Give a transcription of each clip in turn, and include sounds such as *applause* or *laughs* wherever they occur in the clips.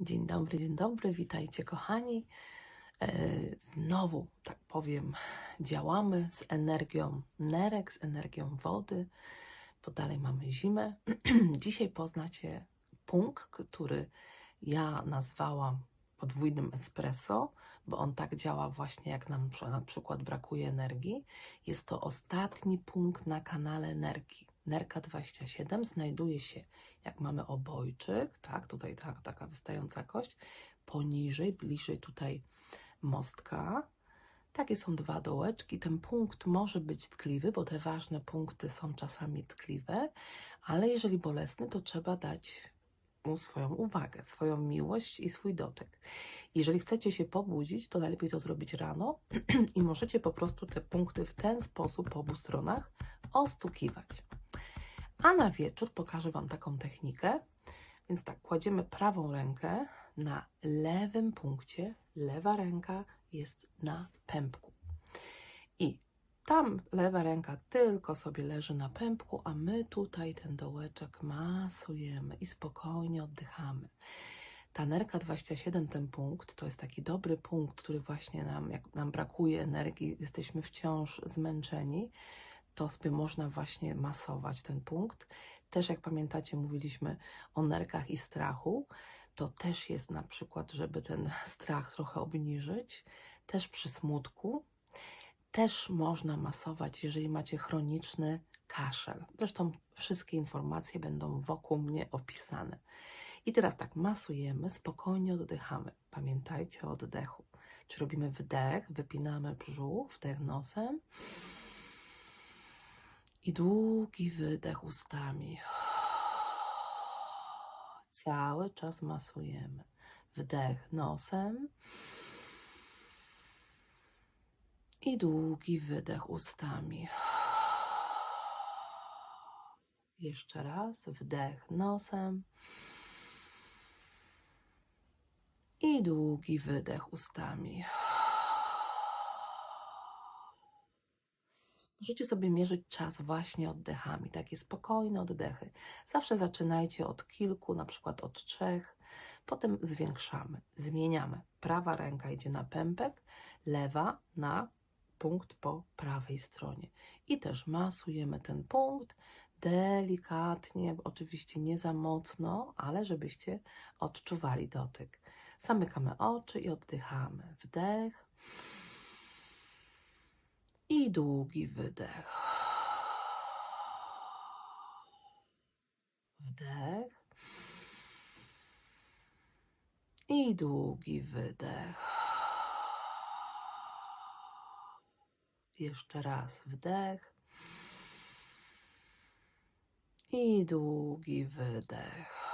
Dzień dobry, dzień dobry, witajcie kochani. E, Znowu, tak powiem, działamy z energią nerek, z energią wody, bo dalej mamy zimę. *clears throat* Dzisiaj poznacie punkt, który ja nazwałam podwójnym espresso, bo on tak działa właśnie jak nam na przykład brakuje energii. Jest to ostatni punkt na kanale Nerki. Nerka 27 znajduje się, jak mamy obojczyk, tak, tutaj tak, taka wystająca kość, poniżej, bliżej tutaj mostka. Takie są dwa dołeczki. Ten punkt może być tkliwy, bo te ważne punkty są czasami tkliwe, ale jeżeli bolesny, to trzeba dać mu swoją uwagę, swoją miłość i swój dotyk. Jeżeli chcecie się pobudzić, to najlepiej to zrobić rano *clears throat* i możecie po prostu te punkty w ten sposób po obu stronach ostukiwać. A na wieczór pokażę Wam taką technikę. Więc tak, kładziemy prawą rękę na lewym punkcie, lewa ręka jest na pępku. I tam lewa ręka tylko sobie leży na pępku, a my tutaj ten dołeczek masujemy i spokojnie oddychamy. Ta nerka 27, ten punkt, to jest taki dobry punkt, który właśnie nam, jak nam brakuje energii, jesteśmy wciąż zmęczeni, to sobie można właśnie masować ten punkt. Też jak pamiętacie, mówiliśmy o nerkach i strachu, to też jest na przykład, żeby ten *laughs* strach trochę obniżyć, też przy smutku, też można masować, jeżeli macie chroniczny kaszel. Zresztą wszystkie informacje będą wokół mnie opisane. I teraz tak, masujemy, spokojnie oddychamy. Pamiętajcie o oddechu. Czy robimy wdech, wypinamy brzuch, wdech nosem i długi wydech ustami. *sighs* Cały czas masujemy. Wdech nosem i długi wydech ustami. *sighs* Jeszcze raz wdech nosem i długi wydech ustami. *sighs* Możecie sobie mierzyć czas właśnie oddechami, takie spokojne oddechy. Zawsze zaczynajcie od kilku, na przykład od trzech, potem zwiększamy, zmieniamy. Prawa ręka idzie na pępek, lewa na punkt po prawej stronie. I też masujemy ten punkt delikatnie, oczywiście nie za mocno, ale żebyście odczuwali dotyk. Zamykamy oczy i oddychamy. Wdech długi wydech. Wdech i długi wydech. Jeszcze raz wdech i długi wydech.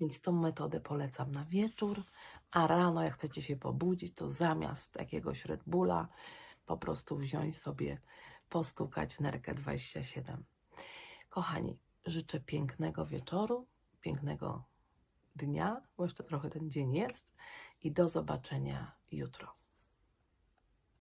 Więc tą metodę polecam na wieczór, a rano, jak chcecie się pobudzić, to zamiast jakiegoś Red Bulla po prostu wziąć sobie, postukać w nerkę 27. Kochani, życzę pięknego wieczoru, pięknego dnia, bo jeszcze trochę ten dzień jest i do zobaczenia jutro.